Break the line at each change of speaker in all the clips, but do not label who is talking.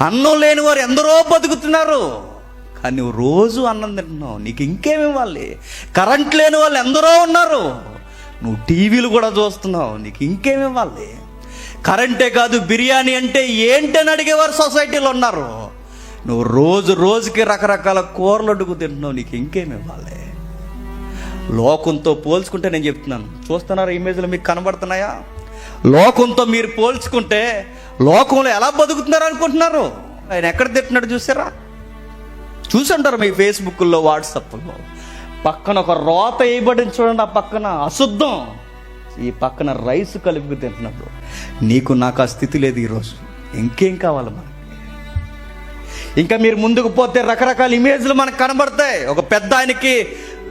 అన్నం లేని వారు ఎందరో బతుకుతున్నారు. కానీ నువ్వు రోజు అన్నం తింటున్నావు. నీకు ఇంకేమి ఇవ్వాలి? కరెంట్ లేని వాళ్ళు ఎందరో ఉన్నారు. నువ్వు టీవీలు కూడా చూస్తున్నావు. నీకు ఇంకేమి ఇవ్వాలి? కరెంటే కాదు బిర్యానీ అంటే ఏంటని అడిగేవారు సొసైటీలో ఉన్నారు. నువ్వు రోజు రోజుకి రకరకాల కూరలు అడుగు తింటున్నావు. నీకు ఇంకేమి ఇవ్వాలి? లోకంతో పోల్చుకుంటే నేను చెప్తున్నాను. చూస్తున్నారా ఇమేజ్లు మీకు కనబడుతున్నాయా? లోకంతో మీరు పోల్చుకుంటే లోకంలో ఎలా బతుకుతున్నారు అనుకుంటున్నారు? ఆయన ఎక్కడ తిట్టినాడు చూసారా? చూసుంటారు మీ ఫేస్బుక్లో వాట్సాప్లో? పక్కన ఒక రోత వేయబడింది చూడండి ఆ పక్కన అశుద్ధం. ఈ పక్కన రైస్ కలిపి తింటున్నాడు. నీకు నాకు ఆ స్థితి లేదు ఈరోజు. ఇంకేం కావాలి మనకి? ఇంకా మీరు ముందుకు పోతే రకరకాల ఇమేజ్లు మనకు కనబడతాయి. ఒక పెద్ద ఆయనకి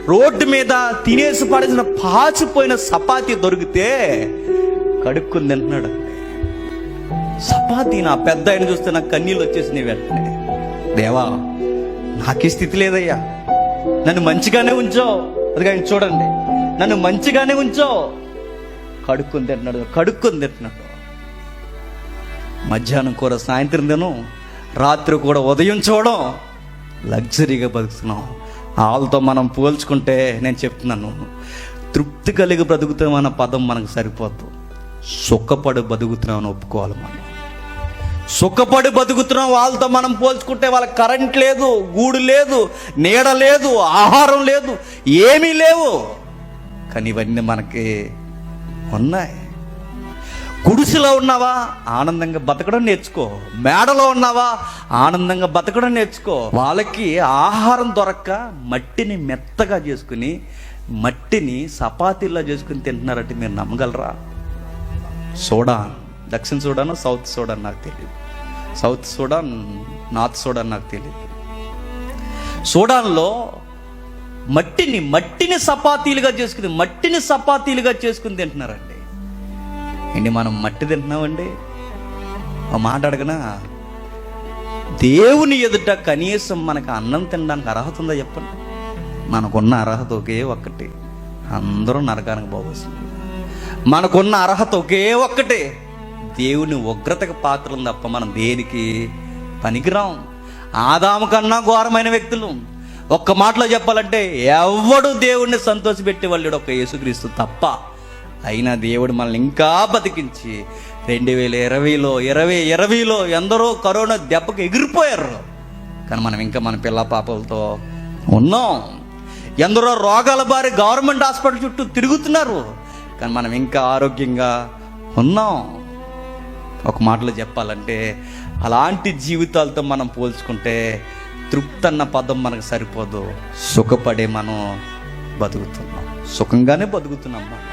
రోడ్డు మీద తినేసి పడేసిన పాచిపోయిన చపాతీ దొరికితే కడుక్కుని తింటున్నాడు చపాతీ నా పెద్ద ఆయన చూస్తే నాకు కన్నీళ్ళు వచ్చేసినాయి వెంటనే దేవా నాకే స్థితి లేదయ్యా. నన్ను మంచిగానే ఉంచో అది కానీ చూడండి. నన్ను మంచిగానే ఉంచో కడుక్కుని తింటున్నాడు కడుక్కుని తింటున్నాడు మధ్యాహ్నం కూర సాయంత్రం తిను. రాత్రి కూడా ఉదయం చూడడం లగ్జరీగా బతుకుతున్నాం వాళ్ళతో మనం పోల్చుకుంటే నేను చెప్తున్నాను. తృప్తి కలిగి బ్రతుకుతామన్న పదం మనకు సరిపోతుంది సుఖపడి బతుకుతున్నామని ఒప్పుకోవాలి మనం. సుఖపడి బతుకుతున్నాం వాళ్ళతో మనం పోల్చుకుంటే వాళ్ళకి కరెంట్ లేదు గూడు లేదు నీడ లేదు ఆహారం లేదు ఏమీ లేవు. కానీ ఇవన్నీ మనకి ఉన్నాయి. గుడిసెలో ఉన్నావా? ఆనందంగా బతకడం నేర్చుకో. మేడలో ఉన్నావా? ఆనందంగా బతకడం నేర్చుకో. వాళ్ళకి ఆహారం దొరక్క మట్టిని మెత్తగా చేసుకుని మట్టిని చపాతీల్లో చేసుకుని తింటున్నారంటే మీరు నమ్మగలరా? సోడాన్ దక్షిణ సూడాన్ సౌత్ సూడాన్ నాకు తెలియదు సౌత్ సూడాన్ నార్త్ సూడాన్ నాకు తెలియదు సూడాన్లో మట్టిని మట్టిని చపాతీలుగా చేసుకుని మట్టిని చపాతీలుగా చేసుకుని తింటున్నారండి ఏంటి మనం మట్టి తింటున్నామండి? మాట అడగనా? దేవుని ఎదుట కనీసం మనకు అన్నం తినడానికి అర్హత ఉందా చెప్పండి? మనకున్న అర్హత ఒకే ఒక్కటి. అందరూ నరకానికి పోవలసింది. మనకున్న అర్హత ఒకే ఒక్కటే. దేవుని ఉగ్రతకు పాత్రలు తప్ప మనం దేనికి పనికిరాం? ఆదాము కన్నా ఘోరమైన వ్యక్తులు. ఒక్క మాటలో చెప్పాలంటే ఎవడు దేవుణ్ణి సంతోషపెట్టేవాళ్ళు ఒక యేసుక్రీస్తు తప్ప. అయినా దేవుడు మనల్ని ఇంకా బతికించి రెండు వేల ఇరవైలో ఇరవై ఇరవైలో ఎందరో కరోనా దెబ్బకు ఎగిరిపోయారు. కానీ మనం ఇంకా మన పిల్ల పాపలతో ఉన్నాం. ఎందరో రోగాల బారి గవర్నమెంట్ హాస్పిటల్ చుట్టూ తిరుగుతున్నారు. కానీ మనం ఇంకా ఆరోగ్యంగా ఉన్నాం. ఒక మాటలో చెప్పాలంటే అలాంటి జీవితాలతో మనం పోల్చుకుంటే తృప్తి అన్న పదం మనకు సరిపోదు. సుఖపడే మనం బతుకుతున్నాం. సుఖంగానే బతుకుతున్నాం మనం.